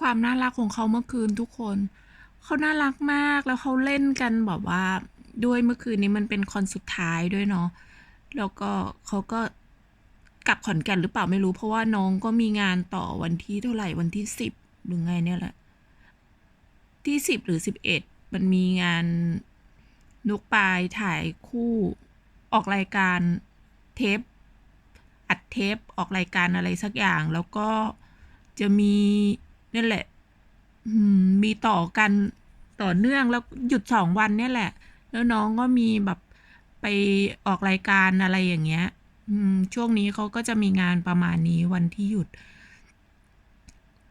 ความน่ารักของเขาเมื่อคืนทุกคน เขาน่ารักมากแล้วเขาเล่นกันแบบว่า ด้วยเมื่อคืนนี้มันเป็นคอนสุดท้ายด้วยเนาะแล้วก็เขาก็กลับขอนแก่นหรือเปล่าไม่รู้ เพราะว่าน้องก็มีงานต่อวันที่เท่าไหร่วันที่สิบหรือไงเนี่ยแหละ ที่สิบหรือสิบเอ็ดมันมีงานนุกปลายถ่ายคู่ออกรายการเทป อัดเทปออกรายการอะไรสักอย่าง แล้วก็จะมี นั่นแหละอืมมีต่อกันต่อเนื่องแล้วหยุดสองวันเนี่ยแหละ แล้วน้องก็มีแบบไปออกรายการอะไรอย่างเงี้ยอืมช่วงนี้เขาก็จะมีงานประมาณนี้วันที่หยุด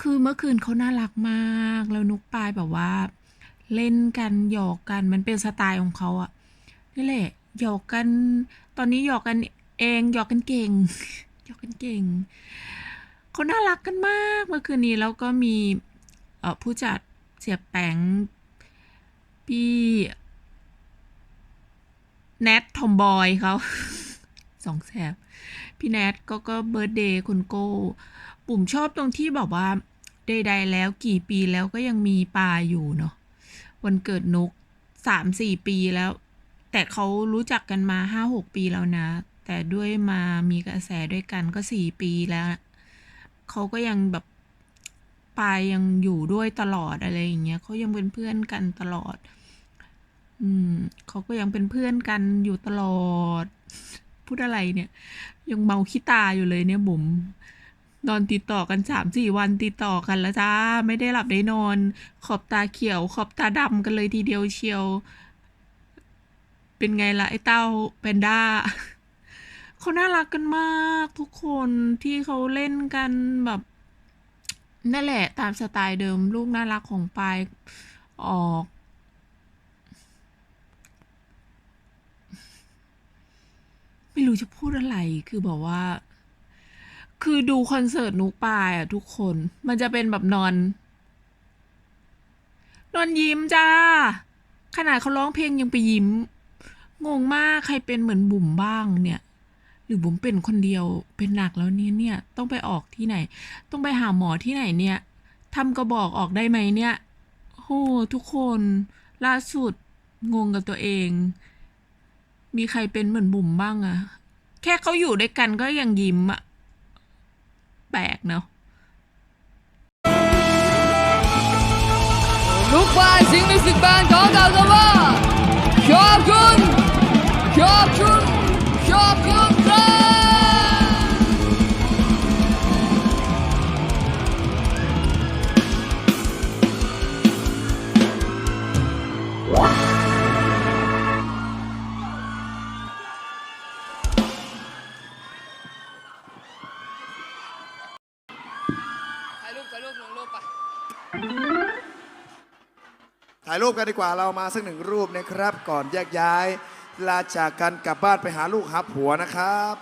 คือเมื่อคืนเขาน่ารักมาก แล้วนุกปายแบบว่า เล่นกันหยอกกันมันเป็นสไตล์ของเขาอะนี่แหละหยอกกัน ตอนนี้หยอกกันเองหยอกกันเก่งหยอกกันเก่ง เขาน่ารักกันมากเมื่อคืนนี้แล้วก็มีผู้จัดเสียแปงพี่แนททอมบอยเขาสองแสบพี่แนทก็ก็เบิร์ดเดย์คุณโก้ปุ่มชอบตรงที่แบบว่าใดๆแล้วกี่ปีแล้วก็ยังมีปลาอยู่เนาะวันเกิดนุกสามสี่ปีแล้ว แต่เขารู้จักกันมาห้าหกปีแล้วนะ แต่ด้วยมามีกระแสด้วยกันก็สี่ปีแล้ว เขาก็ยังแบบปายยังอยู่ด้วยตลอดอะไรอย่างเงี้ยเขายังเป็นเพื่อนกันตลอด อืมเขาก็ยังเป็นเพื่อนกันอยู่ตลอด พูดอะไรเนี่ย ยังเมาขี้ตาอยู่เลยเนี่ยบุ๋มนอนติดต่อกันสามสี่วันติดต่อกันแล้วจ้า ไม่ได้หลับได้นอน ขอบตาเขียว ขอบตาดำกันเลยทีเดียวเชียว เป็นไงล่ะไอ้เต้าแพนด้า เขาน่ารักกันมากทุกคนที่เขาเล่นกันแบบนั่นแหละตามสไตล์เดิมลูกน่ารักของปายออก ไม่รู้จะพูดอะไรคือบอกว่า คือดูคอนเสิร์ตนุกปายอะทุกคนมันจะเป็นแบบนอน นอนยิ้มจ้า ขนาดเขาร้องเพลงยังไปยิ้ม งงมากใครเป็นเหมือนบุ๋มบ้างเนี่ย หรือบุ๋มเป็นคนเดียวเป็นหนักแล้วเนี่ยเนี่ยต้องไปออกที่ไหน ต้องไปหาหมอที่ไหนเนี่ยทำกระบอกออกได้ไหมเนี่ยโหทุกคนล่าสุดงงกับตัวเอง มีใครเป็นเหมือนบุ๋มบ้างอะแค่เขาอยู่ด้วยกันก็ยังยิ้มอะแปลกเนาะลูกบายสิงห์มิวสิกแถ่ายรูปถ่ายรูปลงรูปไปถ่ายรูปกันดีกว่าเรามาสักหนึ่งรูปนะครับ ก่อนแยกย้าย ลาจากกันกลับบ้านไปหาลูกหาผัวนะครับ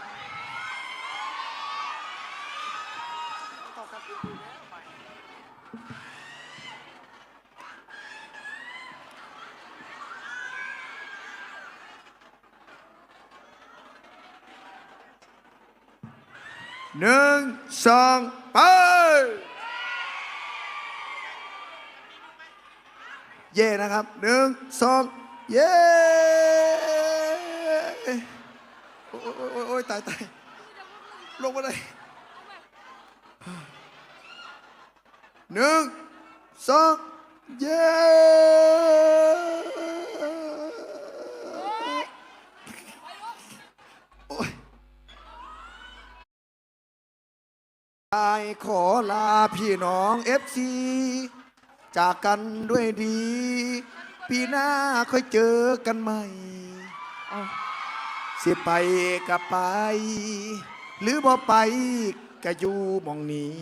หนึ่งสองไป เย่นะครับหนึ่งสองเย่โอ้ยโอ้ยโอ้ยตายตายลงมาเลยหนึ่งสองเย่โอ้ยขอลาพี่น้องเอฟซี จากกันด้วยดี ปีหน้าค่อยเจอกันใหม่สิไปกับไป หรือบ่ไปก็อยู่หมองนี้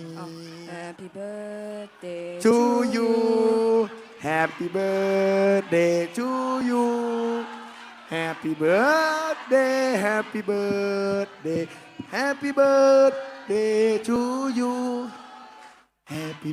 Happy birthday to you Happy birthday to you Happy birthday Happy birthday Happy birthday to you Happy